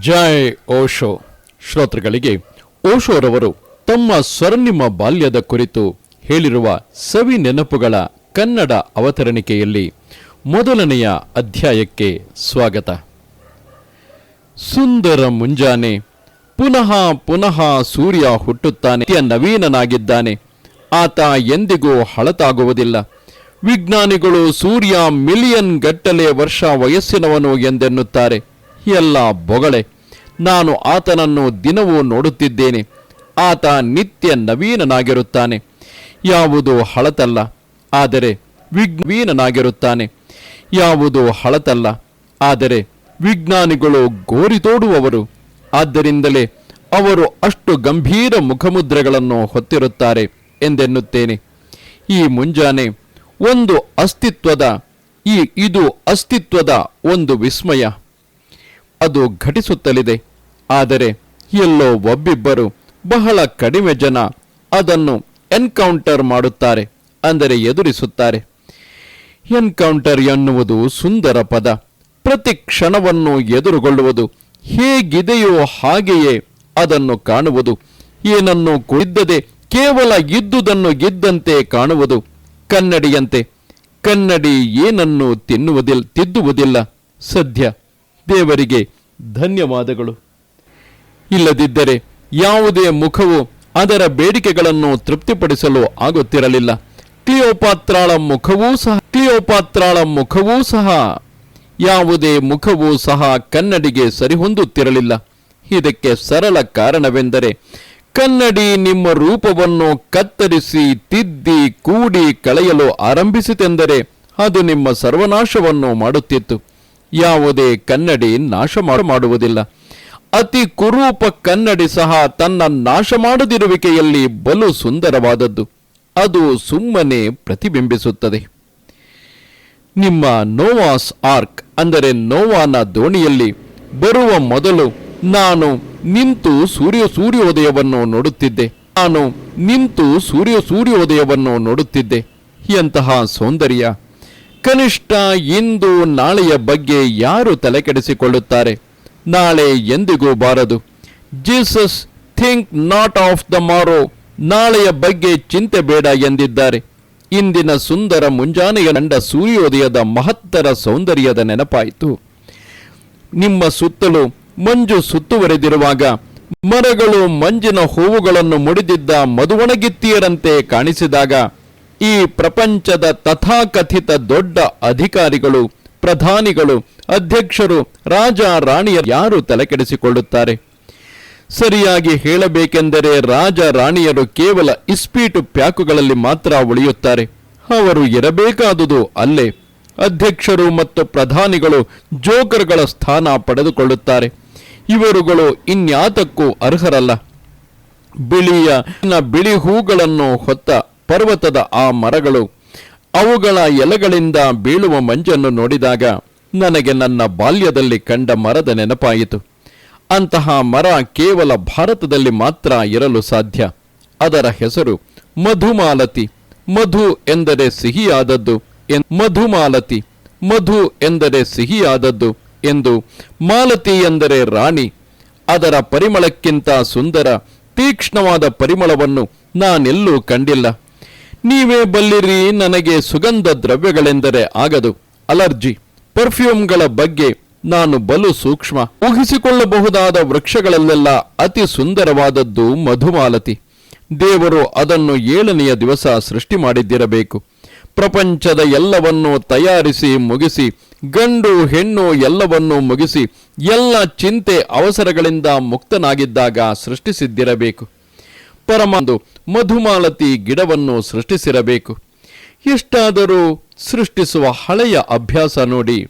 ಜೈ ಓಶೋ. ಶ್ರೋತೃಗಳಿಗೆ, ಓಶೋರವರು ತಮ್ಮ ಸ್ವರ್ಣಿಮ ಬಾಲ್ಯದ ಕುರಿತು ಹೇಳಿರುವ ಸವಿ ನೆನಪುಗಳ ಕನ್ನಡ ಅವತರಣಿಕೆಯಲ್ಲಿ ಮೊದಲನೆಯ ಅಧ್ಯಾಯಕ್ಕೆ ಸ್ವಾಗತ. ಸುಂದರ ಮುಂಜಾನೆ, ಪುನಃ ಪುನಃ ಸೂರ್ಯ ಹುಟ್ಟುತ್ತಾನೆ. ನವೀನನಾಗಿದ್ದಾನೆ. ಆತ ಎಂದಿಗೂ ಹಳತಾಗುವುದಿಲ್ಲ. ವಿಜ್ಞಾನಿಗಳು ಸೂರ್ಯ ಮಿಲಿಯನ್ ಗಟ್ಟಲೆ ವರ್ಷ ವಯಸ್ಸಿನವನು ಎಂದೆನ್ನುತ್ತಾರೆ. ಎಲ್ಲ ಬೊಗಳೆ, ನಾನು ಆತನನ್ನು ದಿನವೂ ನೋಡುತ್ತಿದ್ದೇನೆ. ಆತ ನಿತ್ಯ ನವೀನನಾಗಿರುತ್ತಾನೆ. ಯಾವುದು ಹಳತಲ್ಲ, ಆದರೆ ವಿಜ್ಞವೀನನಾಗಿರುತ್ತಾನೆ ಯಾವುದು ಹಳತಲ್ಲ, ಆದರೆ ವಿಜ್ಞಾನಿಗಳು ಗೋರಿ ತೋಡುವವರು. ಆದ್ದರಿಂದಲೇ ಅವರು ಅಷ್ಟು ಗಂಭೀರ ಮುಖಮುದ್ರೆಗಳನ್ನು ಹೊತ್ತಿರುತ್ತಾರೆ ಎಂದೆನ್ನುತ್ತೇನೆ. ಈ ಮುಂಜಾನೆ ಒಂದು ಅಸ್ತಿತ್ವದ, ಈ ಇದು ಅಸ್ತಿತ್ವದ ಒಂದು ವಿಸ್ಮಯ. ಅದು ಘಟಿಸುತ್ತಲಿದೆ. ಆದರೆ ಎಲ್ಲೋ ಒಬ್ಬಿಬ್ಬರು ಬಹಳ ಕಡಿಮೆ ಜನ ಅದನ್ನು ಎನ್ಕೌಂಟರ್ ಮಾಡುತ್ತಾರೆ, ಅಂದರೆ ಎದುರಿಸುತ್ತಾರೆ. ಎನ್ಕೌಂಟರ್ ಎನ್ನುವುದು ಸುಂದರ ಪದ. ಪ್ರತಿ ಕ್ಷಣವನ್ನು ಎದುರುಗೊಳ್ಳುವುದು ಹೇಗಿದೆಯೋ ಹಾಗೆಯೇ ಅದನ್ನು ಕಾಣುವುದು. ಏನನ್ನು ಕುಳಿದ್ದದೆ ಕೇವಲ ಇದ್ದುದನ್ನು ಗೆದ್ದಂತೆ ಕಾಣುವುದು. ಕನ್ನಡಿಯಂತೆ, ಕನ್ನಡಿ ಏನನ್ನು ತಿನ್ನುವುದಿಲ್ಲ ತಿದ್ದುವುದಿಲ್ಲ. ಸದ್ಯ ದೇವರಿಗೆ ಧನ್ಯವಾದಗಳು. ಇಲ್ಲದಿದ್ದರೆ ಯಾವುದೇ ಮುಖವು ಅದರ ಬೇಡಿಕೆಗಳನ್ನು ತೃಪ್ತಿಪಡಿಸಲು ಆಗುತ್ತಿರಲಿಲ್ಲ. ಕ್ಲಿಯೋಪಾತ್ರಾಳ ಮುಖವೂ ಸಹ, ಕ್ಲಿಯೋಪಾತ್ರಾಳ ಮುಖವೂ ಸಹ, ಯಾವುದೇ ಮುಖವೂ ಸಹ ಕನ್ನಡಿಗೆ ಸರಿಹೊಂದುತ್ತಿರಲಿಲ್ಲ. ಇದಕ್ಕೆ ಸರಳ ಕಾರಣವೆಂದರೆ ಕನ್ನಡಿ ನಿಮ್ಮ ರೂಪವನ್ನು ಕತ್ತರಿಸಿ, ತಿದ್ದಿ, ಕೂಡಿ ಕಳೆಯಲು ಆರಂಭಿಸಿತೆಂದರೆ ಅದು ನಿಮ್ಮ ಸರ್ವನಾಶವನ್ನು ಮಾಡುತ್ತಿತ್ತು. ಯಾವುದೇ ಕನ್ನಡಿ ನಾಶ ಮಾಡು- ಮಾಡುವುದಿಲ್ಲ. ಅತಿ ಕುರೂಪ ಕನ್ನಡಿ ಸಹ ತನ್ನ ನಾಶ ಮಾಡದಿರುವಿಕೆಯಲ್ಲಿ ಬಲು ಸುಂದರವಾದದ್ದು. ಅದು ಸುಮ್ಮನೆ ಪ್ರತಿಬಿಂಬಿಸುತ್ತದೆ. ನಿಮ್ಮ ನೋವಾಸ್ ಆರ್ಕ್ ಅಂದರೆ ನೋವಾನ ದೋಣಿಯಲ್ಲಿ ಬರುವ ಮೊದಲು ನಾನು ನಿಂತು ಸೂರ್ಯ ಸೂರ್ಯೋದಯವನ್ನು ನೋಡುತ್ತಿದ್ದೆ. ನಾನು ನಿಂತು ಸೂರ್ಯ ಸೂರ್ಯೋದಯವನ್ನು ನೋಡುತ್ತಿದ್ದೆ. ಎಂತಹ ಸೌಂದರ್ಯ. ಕನಿಷ್ಠ ಇಂದು ನಾಳೆಯ ಬಗ್ಗೆ ಯಾರು ತಲೆಕೆಡಿಸಿಕೊಳ್ಳುತ್ತಾರೆ? ನಾಳೆ ಎಂದಿಗೂ ಬಾರದು. Jesus think not of the morrow, ನಾಳೆಯ ಬಗ್ಗೆ ಚಿಂತೆ ಬೇಡ ಎಂದಿದ್ದಾರೆ. ಇಂದಿನ ಸುಂದರ ಮುಂಜಾನೆಯ ನಂಡ ಸೂರ್ಯೋದಯದ ಮಹತ್ತರ ಸೌಂದರ್ಯದ ನೆನಪಾಯಿತು. ನಿಮ್ಮ ಸುತ್ತಲೂ ಮಂಜು ಸುತ್ತುವರೆದಿರುವಾಗ ಮರಗಳು ಮಂಜಿನ ಹೂವುಗಳನ್ನು ಮುಡಿದಿದ್ದ ಮದುವಣಗಿತ್ತಿಯರಂತೆ ಕಾಣಿಸಿದಾಗ ಈ ಪ್ರಪಂಚದ ತಥಾಕಥಿತ ದೊಡ್ಡ ಅಧಿಕಾರಿಗಳು, ಪ್ರಧಾನಿಗಳು, ಅಧ್ಯಕ್ಷರು, ರಾಜ ರಾಣಿಯ ಯಾರು ತಲೆಕೆಡಿಸಿಕೊಳ್ಳುತ್ತಾರೆ? ಸರಿಯಾಗಿ ಹೇಳಬೇಕೆಂದರೆ ರಾಜ ರಾಣಿಯರು ಕೇವಲ ಇಸ್ಪೀಟು ಪ್ಯಾಕುಗಳಲ್ಲಿ ಮಾತ್ರ ಉಳಿಯುತ್ತಾರೆ. ಅವರು ಇರಬೇಕಾದುದು ಅಲ್ಲೇ. ಅಧ್ಯಕ್ಷರು ಮತ್ತು ಪ್ರಧಾನಿಗಳು ಜೋಕರ್ಗಳ ಸ್ಥಾನ ಪಡೆದುಕೊಳ್ಳುತ್ತಾರೆ. ಇವರುಗಳು ಇನ್ಯಾತಕ್ಕೂ ಅರ್ಹರಲ್ಲ. ಬಿಳಿಯ ಬಿಳಿ ಹೂಗಳನ್ನು ಹೊತ್ತ ಪರ್ವತದ ಆ ಮರಗಳು, ಅವುಗಳ ಎಲೆಗಳಿಂದ ಬೀಳುವ ಮಂಜನ್ನು ನೋಡಿದಾಗ ನನಗೆ ನನ್ನ ಬಾಲ್ಯದಲ್ಲಿ ಕಂಡ ಮರದ ನೆನಪಾಯಿತು. ಅಂತಹ ಮರ ಕೇವಲ ಭಾರತದಲ್ಲಿ ಮಾತ್ರ ಇರಲು ಸಾಧ್ಯ. ಅದರ ಹೆಸರು ಮಧುಮಾಲತಿ. ಮಧು ಎಂದರೆ ಸಿಹಿಯಾದದ್ದು ಮಧುಮಾಲತಿ. ಮಧು ಎಂದರೆ ಸಿಹಿಯಾದದ್ದು ಎಂದು ಮಾಲತಿ ಎಂದರೆ ರಾಣಿ. ಅದರ ಪರಿಮಳಕ್ಕಿಂತ ಸುಂದರ, ತೀಕ್ಷ್ಣವಾದ ಪರಿಮಳವನ್ನು ನಾನೆಲ್ಲೂ ಕಂಡಿಲ್ಲ. ನೀವೇ ಬಲ್ಲಿರಿ ನನಗೆ ಸುಗಂಧ ದ್ರವ್ಯಗಳೆಂದರೆ ಆಗದು. ಅಲರ್ಜಿ ಪರ್ಫ್ಯೂಮ್ಗಳ ಬಗ್ಗೆ ನಾನು ಬಲು ಸೂಕ್ಷ್ಮ. ಊಹಿಸಿಕೊಳ್ಳಬಹುದಾದ ವೃಕ್ಷಗಳಲ್ಲೆಲ್ಲ ಅತಿ ಸುಂದರವಾದದ್ದು ಮಧುಮಾಲತಿ. ದೇವರು ಅದನ್ನು ಏಳನೆಯ ದಿವಸ ಸೃಷ್ಟಿ ಮಾಡಿದ್ದಿರಬೇಕು. ಪ್ರಪಂಚದ ಎಲ್ಲವನ್ನೂ ತಯಾರಿಸಿ ಮುಗಿಸಿ, ಗಂಡು ಹೆಣ್ಣು ಎಲ್ಲವನ್ನೂ ಮುಗಿಸಿ, ಎಲ್ಲ ಚಿಂತೆ ಅವಸರಗಳಿಂದ ಮುಕ್ತನಾಗಿದ್ದಾಗ ಸೃಷ್ಟಿಸಿದ್ದಿರಬೇಕು. ಪರಮಾಂದು ಮಧುಮಾಲತಿ ಗಿಡವನ್ನು ಸೃಷ್ಟಿಸಿರಬೇಕು. ಎಷ್ಟಾದರೂ ಸೃಷ್ಟಿಸುವ ಹಳೆಯ ಅಭ್ಯಾಸ ನೋಡಿ.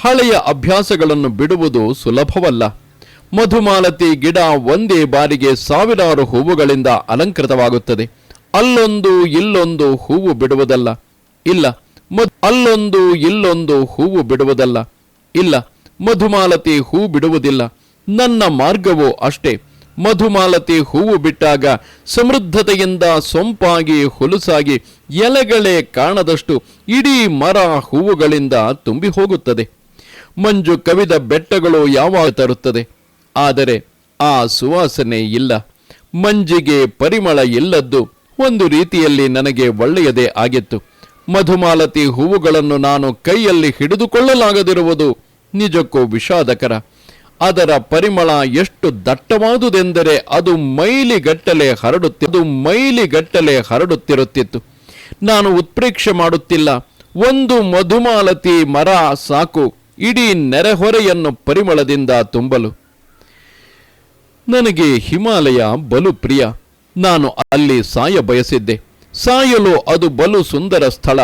ಹಳೆಯ ಅಭ್ಯಾಸಗಳನ್ನು ಬಿಡುವುದು ಸುಲಭವಲ್ಲ. ಮಧುಮಾಲತಿ ಗಿಡ ಒಂದೇ ಬಾರಿಗೆ ಸಾವಿರಾರು ಹೂವುಗಳಿಂದ ಅಲಂಕೃತವಾಗುತ್ತದೆ. ಅಲ್ಲೊಂದು ಇಲ್ಲೊಂದು ಹೂವು ಬಿಡುವುದಲ್ಲ. ಇಲ್ಲ ಅಲ್ಲೊಂದು ಇಲ್ಲೊಂದು ಹೂವು ಬಿಡುವುದಲ್ಲ. ಇಲ್ಲ, ಮಧುಮಾಲತಿ ಹೂ ಬಿಡುವುದಿಲ್ಲ. ನನ್ನ ಮಾರ್ಗವೂ ಅಷ್ಟೇ. ಮಧುಮಾಲತಿ ಹೂವು ಬಿಟ್ಟಾಗ ಸಮೃದ್ಧತೆಯಿಂದ ಸೊಂಪಾಗಿ ಹುಲುಸಾಗಿ ಎಲೆಗಳೇ ಕಾಣದಷ್ಟು ಇಡೀ ಮರ ಹೂವುಗಳಿಂದ ತುಂಬಿ ಹೋಗುತ್ತದೆ. ಮಂಜು ಕವಿದ ಬೆಟ್ಟಗಳು ಯಾವಾಗ ತರುತ್ತದೆ? ಆದರೆ ಆ ಸುವಾಸನೆ ಇಲ್ಲ. ಮಂಜಿಗೆ ಪರಿಮಳ ಇಲ್ಲದ್ದು ಒಂದು ರೀತಿಯಲ್ಲಿ ನನಗೆ ಒಳ್ಳೆಯದೇ ಆಗಿತ್ತು. ಮಧುಮಾಲತಿ ಹೂವುಗಳನ್ನು ನಾನು ಕೈಯಲ್ಲಿ ಹಿಡಿದುಕೊಳ್ಳಲಾಗದಿರುವುದು ನಿಜಕ್ಕೂ ವಿಷಾದಕರ. ಅದರ ಪರಿಮಳ ಎಷ್ಟು ದಟ್ಟವಾದುದೆಂದರೆ ಅದು ಮೈಲಿಗಟ್ಟಲೆ ಹರಡುತ್ತಿ ಅದು ಮೈಲಿಗಟ್ಟಲೆ ಹರಡುತ್ತಿರುತ್ತಿತ್ತು. ನಾನು ಉತ್ಪ್ರೇಕ್ಷೆ ಮಾಡುತ್ತಿಲ್ಲ. ಒಂದು ಮಧುಮಾಲತಿ ಮರ ಸಾಕು. ಇಡೀ ನೆರೆಹೊರೆಯನ್ನು ಪರಿಮಳದಿಂದ ತುಂಬಲು. ನನಗೆ ಹಿಮಾಲಯ ಬಲು ಪ್ರಿಯ. ನಾನು ಅಲ್ಲಿ ಸಾಯ ಬಯಸಿದ್ದೆ. ಸಾಯಲು ಅದು ಬಲು ಸುಂದರ ಸ್ಥಳ.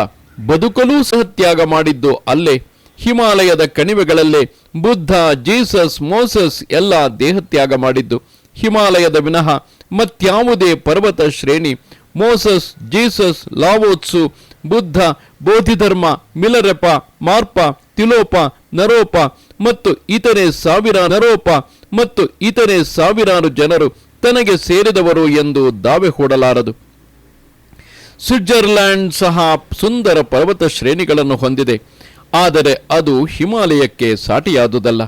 ಬದುಕಲೂ ಸಹ ತ್ಯಾಗ ಮಾಡಿದ್ದು ಅಲ್ಲೇ. ಹಿಮಾಲಯದ ಕಣಿವೆಗಳಲ್ಲೇ ಬುದ್ಧ, ಜೀಸಸ್, ಮೋಸಸ್ ಎಲ್ಲ ದೇಹತ್ಯಾಗ ಮಾಡಿದ್ದು. ಹಿಮಾಲಯದ ವಿನಃ ಮತ್ಯಾವುದೇ ಪರ್ವತ ಶ್ರೇಣಿ. Moses, Jesus, Lao Tzu, Buddha, Bodhidharma, Milarepa, Marpa, Tilopa, Naropa ಮತ್ತು ಇತರೆ ಸಾವಿರ ನರೋಪ ಮತ್ತು ಇತರೆ ಸಾವಿರಾರು ಜನರು ತನಗೆ ಸೇರಿದವರು ಎಂದು ದಾವೆ ಹೂಡಲಾರದು. ಸ್ವಿಟ್ಜರ್ಲ್ಯಾಂಡ್ ಸಹ ಸುಂದರ ಪರ್ವತ ಶ್ರೇಣಿಗಳನ್ನು ಹೊಂದಿದೆ. ಆದರೆ ಅದು ಹಿಮಾಲಯಕ್ಕೆ ಸಾಟಿಯಾದುದಲ್ಲ.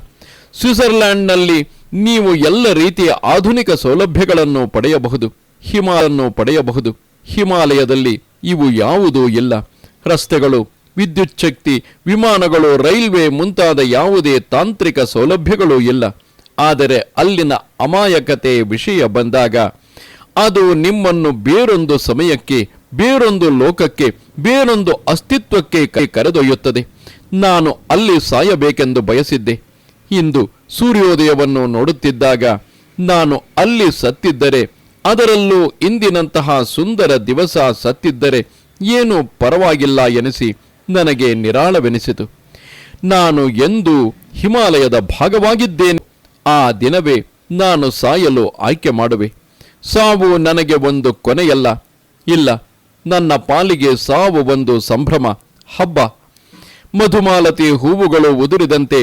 ಸ್ವಿಟ್ಜರ್ಲ್ಯಾಂಡ್ನಲ್ಲಿ ನೀವು ಎಲ್ಲ ರೀತಿಯ ಆಧುನಿಕ ಸೌಲಭ್ಯಗಳನ್ನು ಪಡೆಯಬಹುದು, ಹಿಮಾಲಯನ್ನು ಪಡೆಯಬಹುದು. ಹಿಮಾಲಯದಲ್ಲಿ ಇವು ಯಾವುದೂ ಇಲ್ಲ. ರಸ್ತೆಗಳು, ವಿದ್ಯುತ್ ಶಕ್ತಿ, ವಿಮಾನಗಳು, ರೈಲ್ವೆ ಮುಂತಾದ ಯಾವುದೇ ತಾಂತ್ರಿಕ ಸೌಲಭ್ಯಗಳೂ ಇಲ್ಲ. ಆದರೆ ಅಲ್ಲಿನ ಅಮಾಯಕತೆ ವಿಷಯ ಬಂದಾಗ, ಅದು ನಿಮ್ಮನ್ನು ಬೇರೊಂದು ಸಮಯಕ್ಕೆ ಬೇರೊಂದು ಲೋಕಕ್ಕೆ, ಬೇರೊಂದು ಅಸ್ತಿತ್ವಕ್ಕೆ ಕೈ ಕರೆದೊಯ್ಯುತ್ತದೆ. ನಾನು ಅಲ್ಲಿ ಸಾಯಬೇಕೆಂದು ಬಯಸಿದ್ದೆ. ಇಂದು ಸೂರ್ಯೋದಯವನ್ನು ನೋಡುತ್ತಿದ್ದಾಗ ನಾನು ಅಲ್ಲಿ ಸತ್ತಿದ್ದರೆ, ಅದರಲ್ಲೂ ಇಂದಿನಂತಹ ಸುಂದರ ದಿವಸ ಸತ್ತಿದ್ದರೆ ಏನೂ ಪರವಾಗಿಲ್ಲ ಎನಿಸಿ ನನಗೆ ನಿರಾಳವೆನಿಸಿತು. ನಾನು ಎಂದು ಹಿಮಾಲಯದ ಭಾಗವಾಗಿದ್ದೇನೆ. ಆ ದಿನವೇ ನಾನು ಸಾಯಲು ಆಯ್ಕೆ ಮಾಡುವೆ. ಸಾವು ನನಗೆ ಒಂದು ಕೊನೆಯಲ್ಲ. ಇಲ್ಲ ನನ್ನ ಪಾಲಿಗೆ ಸಾವು ಒಂದು ಸಂಭ್ರಮ. ಹಬ್ಬ. ಮಧುಮಾಲತಿ ಹೂವುಗಳು ಉದುರಿದಂತೆ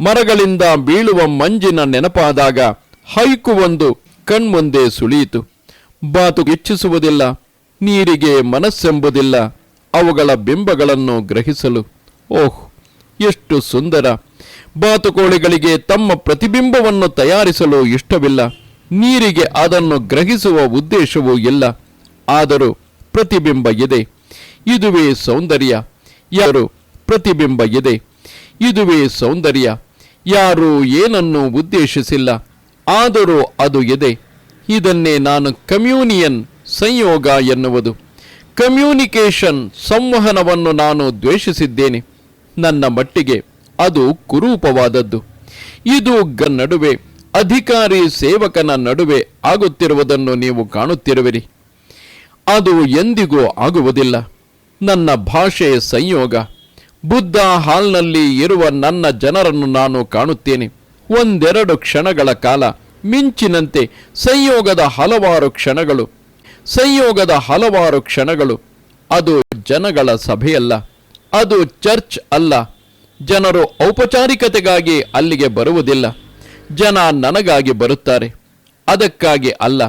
ಮರಗಳಿಂದ ಬೀಳುವ ಮಂಜಿನ ನೆನಪಾದಾಗ ಹೈಕು ಒಂದು ಕಣ್ಮುಂದೆ ಸುಳಿಯಿತು. ಬಾತು ಇಚ್ಛಿಸುವುದಿಲ್ಲ, ನೀರಿಗೆ ಮನಸ್ಸೆಂಬುದಿಲ್ಲ, ಅವುಗಳ ಬಿಂಬಗಳನ್ನು ಗ್ರಹಿಸಲು. ಓಹ್, ಎಷ್ಟು ಸುಂದರ. ಬಾತುಕೋಳಿಗಳಿಗೆ ತಮ್ಮ ಪ್ರತಿಬಿಂಬವನ್ನು ತಯಾರಿಸಲು ಇಷ್ಟವಿಲ್ಲ, ನೀರಿಗೆ ಅದನ್ನು ಗ್ರಹಿಸುವ ಉದ್ದೇಶವೂ ಇಲ್ಲ. ಆದರೂ ಪ್ರತಿಬಿಂಬ ಇದೆ ಇದುವೇ ಸೌಂದರ್ಯ. ಯಾರು ಪ್ರತಿಬಿಂಬ ಇದೆ ಇದುವೇ ಸೌಂದರ್ಯ. ಯಾರು ಏನನ್ನು ಉದ್ದೇಶಿಸಿಲ್ಲ. ಆದರೂ ಅದು ಇದೆ ಇದನ್ನೇ ನಾನು ಕಮ್ಯೂನಿಯನ್ ಸಂಯೋಗ ಎನ್ನುವುದು. ಕಮ್ಯುನಿಕೇಷನ್ ಸಂವಹನವನ್ನು ನಾನು ದ್ವೇಷಿಸಿದ್ದೇನೆ. ನನ್ನ ಮಟ್ಟಿಗೆ ಅದು ಕುರೂಪವಾದದ್ದು. ಇದು ಗ ನಡುವೆ ಅಧಿಕಾರಿ ಸೇವಕನ ನಡುವೆ ಆಗುತ್ತಿರುವುದನ್ನು ನೀವು ಕಾಣುತ್ತಿರುವಿರಿ. ಅದು ಎಂದಿಗೂ ಆಗುವುದಿಲ್ಲ. ನನ್ನ ಭಾಷೆ ಸಂಯೋಗ. ಬುದ್ಧ ಹಾಲ್ನಲ್ಲಿ ಇರುವ ನನ್ನ ಜನರನ್ನು ನಾನು ಕಾಣುತ್ತೇನೆ. ಒಂದೆರಡು ಕ್ಷಣಗಳ ಕಾಲ, ಮಿಂಚಿನಂತೆ ಸಂಯೋಗದ ಹಲವಾರು ಕ್ಷಣಗಳು. ಸಂಯೋಗದ ಹಲವಾರು ಕ್ಷಣಗಳು. ಅದು ಜನಗಳ ಸಭೆಯಲ್ಲ, ಅದು ಚರ್ಚ್ ಅಲ್ಲ. ಜನರು ಔಪಚಾರಿಕತೆಗಾಗಿ ಅಲ್ಲಿಗೆ ಬರುವುದಿಲ್ಲ. ಜನ ನನಗಾಗಿ ಬರುತ್ತಾರೆ. ಅದಕ್ಕಾಗಿ ಅಲ್ಲ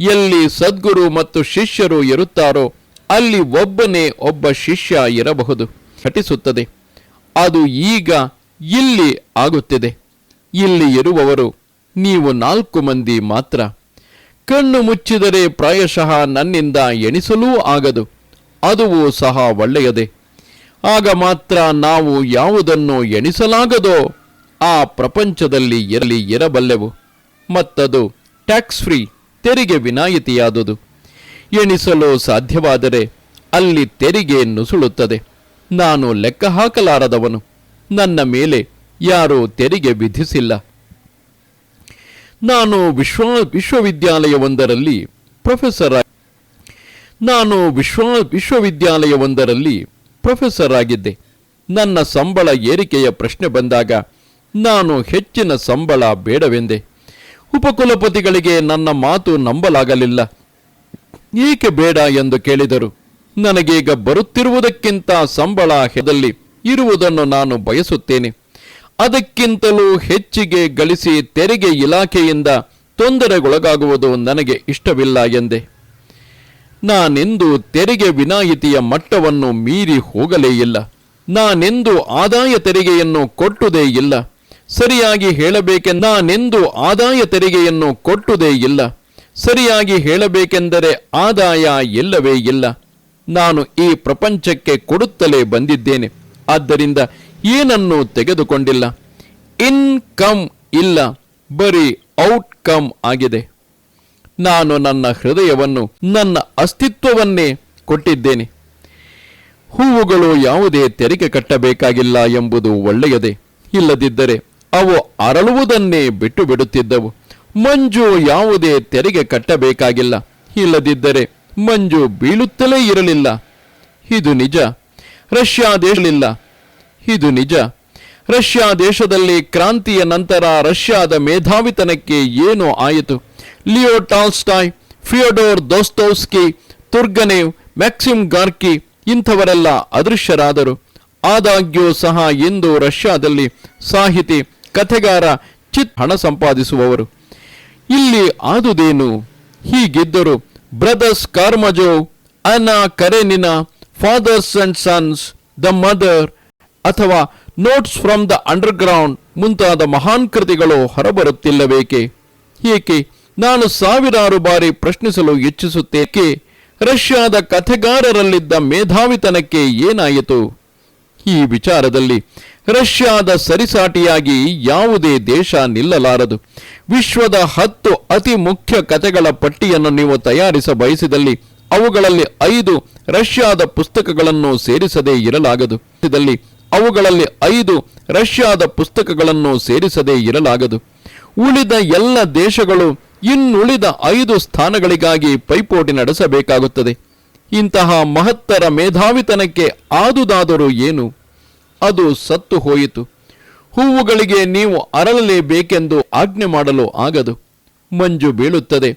ಎಲ್ಲಿ ಸದ್ಗುರು ಮತ್ತು ಶಿಷ್ಯರು ಇರುತ್ತಾರೋ ಅಲ್ಲಿ ಒಬ್ಬನೇ ಒಬ್ಬ ಶಿಷ್ಯ ಇರಬಹುದು. ಘಟಿಸುತ್ತದೆ. ಅದು ಈಗ ಇಲ್ಲಿ ಆಗುತ್ತಿದೆ. ಇಲ್ಲಿ ಇರುವವರು ನೀವು ನಾಲ್ಕು ಮಂದಿ ಮಾತ್ರ. ಕಣ್ಣು ಮುಚ್ಚಿದರೆ ಪ್ರಾಯಶಃ ನನ್ನಿಂದ ಎಣಿಸಲೂ ಆಗದು. ಅದುವೂ ಸಹ ಒಳ್ಳೆಯದೇ. ಆಗ ಮಾತ್ರ ನಾವು ಯಾವುದನ್ನು ಎಣಿಸಲಾಗದೋ ಆ ಪ್ರಪಂಚದಲ್ಲಿ ಇರಲಿ ಇರಬಲ್ಲೆವು. ಮತ್ತದು ಟ್ಯಾಕ್ಸ್ ಫ್ರೀ. ತೆರಿಗೆ ವಿನಾಯಿತಿಯಾದುದು. ಎಣಿಸಲು ಸಾಧ್ಯವಾದರೆ ಅಲ್ಲಿ ತೆರಿಗೆ ನುಸುಳುತ್ತದೆ ನಾನು ಲೆಕ್ಕ ಹಾಕಲಾರದವನು. ನನ್ನ ಮೇಲೆ ಯಾರೂ ತೆರಿಗೆ ವಿಧಿಸಿಲ್ಲ. ನಾನು ವಿಶ್ವ, ವಿಶ್ವವಿದ್ಯಾಲಯವೊಂದರಲ್ಲಿ ಪ್ರೊಫೆಸರ್, ನಾನು ವಿಶ್ವ, ವಿಶ್ವವಿದ್ಯಾಲಯವೊಂದರಲ್ಲಿ ಪ್ರೊಫೆಸರ್ ಆಗಿದ್ದೆ ನನ್ನ ಸಂಬಳ ಏರಿಕೆಯ ಪ್ರಶ್ನೆ ಬಂದಾಗ ನಾನು ಹೆಚ್ಚಿನ ಸಂಬಳ ಬೇಡವೆಂದೆ. ಉಪಕುಲಪತಿಗಳಿಗೆ ನನ್ನ ಮಾತು ನಂಬಲಾಗಲಿಲ್ಲ. ಏಕೆ ಬೇಡ ಎಂದು ಕೇಳಿದರು. ನನಗೀಗ ಬರುತ್ತಿರುವುದಕ್ಕಿಂತ ಸಂಬಳ ಹೆದಲ್ಲಿ ಇರುವುದನ್ನು ನಾನು ಬಯಸುತ್ತೇನೆ. ಅದಕ್ಕಿಂತಲೂ ಹೆಚ್ಚಿಗೆ ಗಳಿಸಿ ತೆರಿಗೆ ಇಲಾಖೆಯಿಂದ ತೊಂದರೆಗೊಳಗಾಗುವುದು ನನಗೆ ಇಷ್ಟವಿಲ್ಲ ಎಂದೆ. ನಾನೆಂದು ತೆರಿಗೆ ವಿನಾಯಿತಿಯ ಮಟ್ಟವನ್ನು ಮೀರಿ ಹೋಗಲೇ ಇಲ್ಲ. ನಾನೆಂದು ಆದಾಯ ತೆರಿಗೆಯನ್ನು ಕೊಟ್ಟುದೇ ಇಲ್ಲ. ಸರಿಯಾಗಿ ಹೇಳಬೇಕೆಂದ ನಾನೆಂದು ಆದಾಯ ತೆರಿಗೆಯನ್ನು ಕೊಟ್ಟುದೇ ಇಲ್ಲ. ಸರಿಯಾಗಿ ಹೇಳಬೇಕೆಂದರೆ ಆದಾಯ ಇಲ್ಲವೇ ಇಲ್ಲ. ನಾನು ಈ ಪ್ರಪಂಚಕ್ಕೆ ಕೊಡುತ್ತಲೇ ಬಂದಿದ್ದೇನೆ. ಆದ್ದರಿಂದ ಏನನ್ನೂ ತೆಗೆದುಕೊಂಡಿಲ್ಲ. ಇನ್ಕಮ್ ಇಲ್ಲ. ಬರೀ ಔಟ್ಕಮ್ ಆಗಿದೆ. ನಾನು ನನ್ನ ಹೃದಯವನ್ನು, ನನ್ನ ಅಸ್ತಿತ್ವವನ್ನೇ ಕೊಟ್ಟಿದ್ದೇನೆ. ಹೂವುಗಳು ಯಾವುದೇ ತೆರಿಗೆ ಕಟ್ಟಬೇಕಾಗಿಲ್ಲ ಎಂಬುದು ಒಳ್ಳೆಯದೇ. ಇಲ್ಲದಿದ್ದರೆ ಅವು ಅರಳುವುದನ್ನೇ ಬಿಟ್ಟು ಬಿಡುತ್ತಿದ್ದವು. ಮಂಜು ಯಾವುದೇ ತೆರಿಗೆ ಕಟ್ಟಬೇಕಾಗಿಲ್ಲ. ಇಲ್ಲದಿದ್ದರೆ ಮಂಜು ಬೀಳುತ್ತಲೇ ಇರಲಿಲ್ಲ. ಇದು ನಿಜ. ರಷ್ಯಾ ದೇಶಲಿಲ್ಲ ಇದು ನಿಜ. ರಷ್ಯಾ ದೇಶದಲ್ಲಿ ಕ್ರಾಂತಿಯ ನಂತರ ರಷ್ಯಾದ ಮೇಧಾವಿತನಕ್ಕೆ ಏನು ಆಯಿತು? Leo Tolstoy, Fyodor Dostoevsky, Turgenev, Maxim Gorky ಇಂಥವರೆಲ್ಲ ಅದೃಶ್ಯರಾದರು. ಆದಾಗ್ಯೂ ಸಹ ಇಂದು ರಷ್ಯಾದಲ್ಲಿ ಸಾಹಿತಿ ಕಥೆಗಾರ ಚಿತ್ ಹಣ ಸಂಪಾದಿಸುವವರು. ಇಲ್ಲಿ ಆದುದೇನು? ಹೀಗಿದ್ದರು Brothers Karamazov, Anna Karenina Fathers and Sons, the Mother, ಅಥವಾ ನೋಟ್ಸ್ ಫ್ರಮ್ ದ ಅಂಡರ್ಗ್ರೌಂಡ್ ಮುಂತಾದ ಮಹಾನ್ ಕೃತಿಗಳು ಹೊರಬರುತ್ತಿಲ್ಲಬೇಕೆ ಏಕೆ? ನಾನು ಸಾವಿರಾರು ಬಾರಿ ಪ್ರಶ್ನಿಸಲು ಇಚ್ಛಿಸುತ್ತೇಕೆ? ರಷ್ಯಾದ ಕಥೆಗಾರರಲ್ಲಿದ್ದ ಮೇಧಾವಿತನಕ್ಕೆ ಏನಾಯಿತು? ಈ ವಿಚಾರದಲ್ಲಿ ರಷ್ಯಾದ ಸರಿಸಾಟಿಯಾಗಿ ಯಾವುದೇ ದೇಶ ನಿಲ್ಲಲಾರದು. ವಿಶ್ವದ ಹತ್ತು ಅತಿ ಮುಖ್ಯ ಕಥೆಗಳ ಪಟ್ಟಿಯನ್ನು ನೀವು ತಯಾರಿಸ ಬಯಸಿದಲ್ಲಿ ಅವುಗಳಲ್ಲಿ ಐದು ರಷ್ಯಾದ ಪುಸ್ತಕಗಳನ್ನು ಸೇರಿಸದೇ ಇರಲಾಗದು. ಅವುಗಳಲ್ಲಿ ಐದು ರಷ್ಯಾದ ಪುಸ್ತಕಗಳನ್ನು ಸೇರಿಸದೇ ಇರಲಾಗದು. ಉಳಿದ ಎಲ್ಲ ದೇಶಗಳು ಇನ್ನುಳಿದ ಐದು ಸ್ಥಾನಗಳಿಗಾಗಿ ಪೈಪೋಟಿ ನಡೆಸಬೇಕಾಗುತ್ತದೆ. ಇಂತಹ ಮಹತ್ತರ ಮೇಧಾವಿತನಕ್ಕೆ ಆದುದಾದರೂ ಏನು? ಅದು ಸತ್ತು ಹೋಯಿತು. ಹೂವುಗಳಿಗೆ ನೀವು ಅರಳಲೇಬೇಕೆಂದು ಆಜ್ಞೆ ಮಾಡಲು ಆಗದು. ಮಂಜು ಬೀಳುತ್ತದೆ.